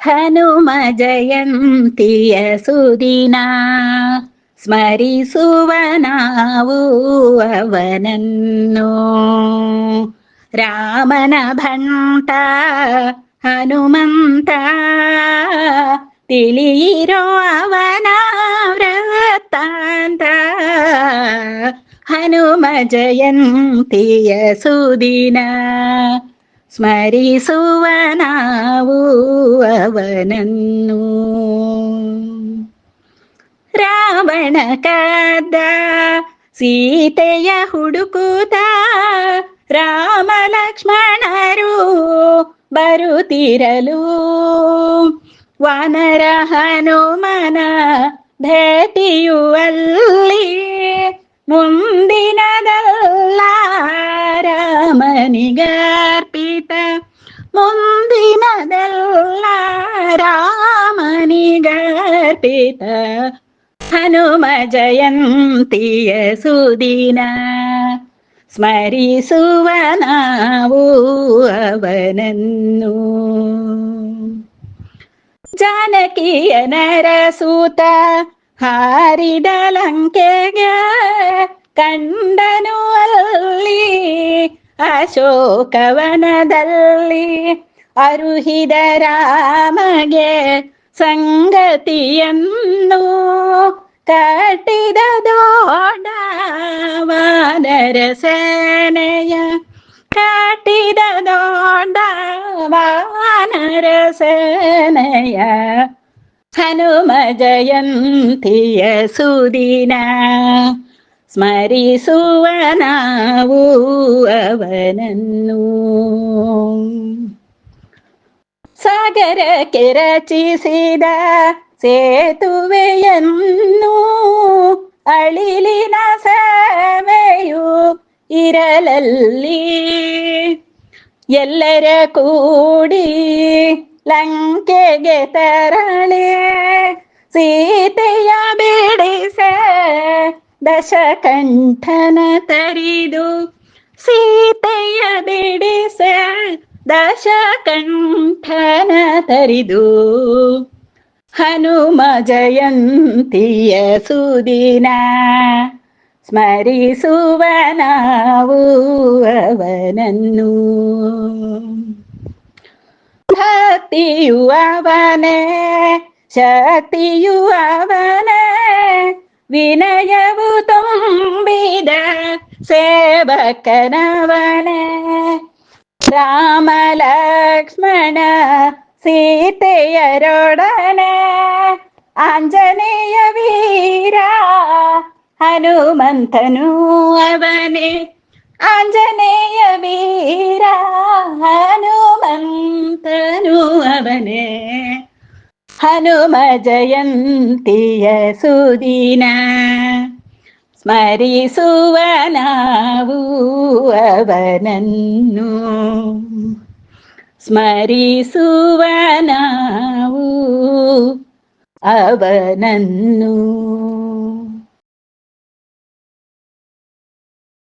ಹನುಮ ಜಯಂತಿಯ ಸುದಿನ ಸ್ಮರಿಸುವ ನಾವು ಅವನನ್ನು ರಾಮನ ಭಂಟ ಹನುಮಂತ ತಿಳಿಯಿರೋ ಅವನ ವ್ರತಾಂತ ಹನುಮ ಜಯಂತಿಯ ಸುದಿನ ಸ್ಮರಿಸುವ ನಾವು ಅವನನ್ನು ರಾವಣ ಕದ್ದ ಸೀತೆಯ ಹುಡುಕುತ್ತ ರಾಮ ಲಕ್ಷ್ಮಣರು ಬರುತ್ತಿರಲು ವಾನರ ಹನುಮನ ಭೇಟಿಯುವಲ್ಲಿ ಮುಂದಿನದಲ್ಲ ಮುಂದಿನದಲ್ಲ ರಾಮನಿಗರ್ಪಿತ ಹನುಮ ಜಯಂತಿಯ ಸುದಿನ ಸ್ಮರಿಸುವ ನಾವು ಅವನನ್ನು ಜಾನಕಿಯ ನರಸೂತ ಹಾರಿದ ಲಂಕೆಗೆ ಕಂಡನು ಅಲ್ಲಿ ಅಶೋಕವನದಲ್ಲಿ ಅರುಹಿದ ರಾಮಗೆ ಸಂಗತಿಯನ್ನು ಕಟ್ಟಿದ ದೊಡ್ಡ ವಾನರ ಸೇನೆಯ ಕಟ್ಟಿದ ದೊಡ್ಡ ವಾನರ ಸೇನೆಯ ಹನುಮ ಜಯಂತಿಯ ಸುದಿನ ಸ್ಮರಿಸುವ ನಾವು ಅವನನ್ನು ಸಾಗರಕ್ಕೆ ರಚಿಸಿದ ಸೇತುವೆಯನ್ನು ಅಳಿಲಿನ ಸೇವೆಯು ಇರಲಲ್ಲಿ ಎಲ್ಲರ ಕೂಡಿ ಲಂಕೆಗೆ ತರಳೆ ಸೀತೆಯ ಬಿಡಿಸೆ ದಶಕಂಠನ ತರಿದು ಸೀತೆಯ ಬಿಡಿಸೆ ದಶಕಂಠನ ತರಿದು ಹನುಮ ಜಯಂತಿಯ ಸುದಿನ ಸ್ಮರಿಸುವ ನಾವು ಅವನನ್ನು. ಭಕ್ತಿಯು ಅವನೇ ಶಕ್ತಿಯು ಅವನೇ വിനയവു തുമ്പിത രാമലക്ഷ്മണ സീതയരോടന. ആഞ്ജനേയ വീര ഹനുമന്തനു അവനെ. ആഞ്ജനേയ വീരാ ഹനുമ ജയന്തിയ സുദിന സ്മരിസുവനാവൂവനന്നു സ്മരിസുവനാവൂ അവനന്നു.